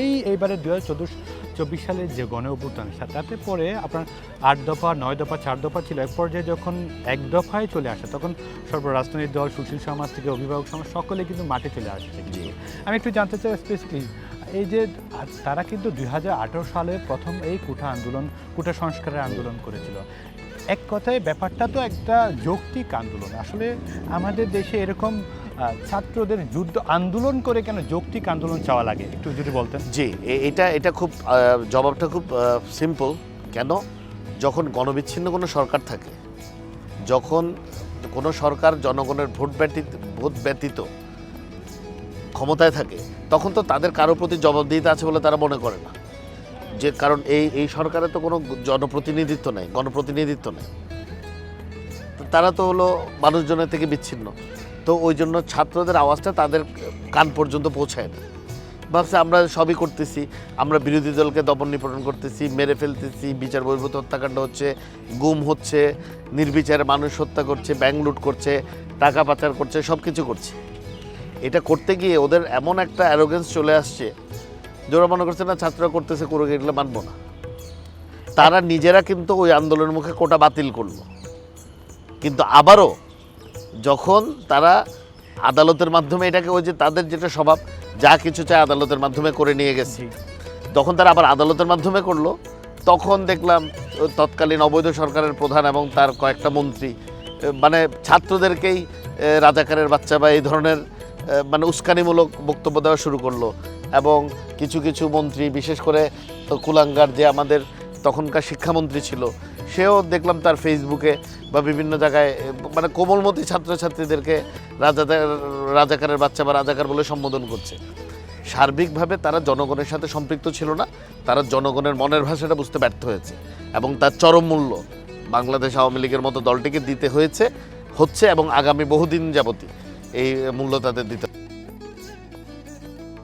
এই এইবারে দু হাজার চোদ্দ চব্বিশ সালের যে গণ অভ্যুত্থান তাতে পরে আপনার আট দফা নয় দফা চার দফা ছিল। এক পর্যায়ে যখন এক দফায় চলে আসে তখন সর্ব রাজনৈতিক দল সুশীল সমাজ থেকে অভিভাবক সমাজ সকলে কিন্তু মাঠে চলে আসছে আমি একটু জানতে চাই স্পেসিফিক এই যে তারা কিন্তু দু হাজার আঠেরো সালে প্রথম এই কুঠা আন্দোলন কুঠা সংস্কারের আন্দোলন করেছিল। এক কথায় ব্যাপারটা তো একটা যৌক্তিক আন্দোলন। আসলে আমাদের দেশে এরকম ছাত্রদের যুদ্ধ আন্দোলন করে কেন যৌক্তিক আন্দোলন চাওয়া লাগে? একটু যদি বলতেন। জি এটা এটা খুব জবাবটা খুব সিম্পল কেন? যখন গণবিচ্ছিন্ন কোনো সরকার থাকে, যখন কোনো সরকার জনগণের ভোট ব্যতীত ভোট ব্যতীত ক্ষমতায় থাকে, তখন তো তাদের কারও প্রতি জবাবদিহিতা আছে বলে তারা মনে করে না। যে কারণ এই এই সরকারে তো কোনো জনপ্রতিনিধিত্ব নেই, গণপ্রতিনিধিত্ব নেই। তারা তো হলো মানুষজনের থেকে বিচ্ছিন্ন। তো ওই জন্য ছাত্রদের আওয়াজটা তাদের কান পর্যন্ত পৌঁছায় না। ভাবছে আমরা সবই করতেছি, আমরা বিরোধী দলকে দমন নিপীড়ন করতেছি, মেরে ফেলতেছি, বিচার বহির্ভূত হত্যাকাণ্ড হচ্ছে, গুম হচ্ছে, নির্বিচারে মানুষ হত্যা করছে, ব্যাংক লুট করছে, টাকা পাচার করছে সব কিছু করছে। এটা করতে গিয়ে ওদের এমন একটা অ্যারোগেন্স চলে আসছে যে ওরা মনে করছে না ছাত্ররা করতেছে করে এগুলো মানবো না। তারা নিজেরা কিন্তু ওই আন্দোলনের মুখে কোটা বাতিল করল। কিন্তু আবারও যখন তারা আদালতের মাধ্যমে এটাকে ওই যে তাদের যেটা স্বভাব যা কিছু চায় আদালতের মাধ্যমে করে নিয়ে গেছি। তখন তারা আবার আদালতের মাধ্যমে করল। তখন দেখলাম তৎকালীন অবৈধ সরকারের প্রধান এবং তার কয়েকটা মন্ত্রী মানে ছাত্রদেরকেই রাজাকারের বাচ্চা বা এই ধরনের মানে উস্কানিমূলক বক্তব্য দেওয়া শুরু করল। এবং কিছু কিছু মন্ত্রী, বিশেষ করে কুলাঙ্গার যে আমাদের তখনকার শিক্ষামন্ত্রী ছিল, সেও দেখলাম তার ফেসবুকে বা বিভিন্ন জায়গায় মানে কোমলমতি ছাত্রছাত্রীদেরকে রাজাদের, রাজাকারের বাচ্চা বা রাজাকার বলে সম্বোধন করছে। সার্বিকভাবে তারা জনগণের সাথে সম্পৃক্ত ছিল না, তারা জনগণের মনের ভাষাটা বুঝতে ব্যর্থ হয়েছে এবং তার চরম মূল্য বাংলাদেশ আওয়ামী লীগের মতো দলটিকে দিতে হয়েছে, হচ্ছে এবং আগামী বহুদিন যাবতী এই মূল্য তাদের দিতে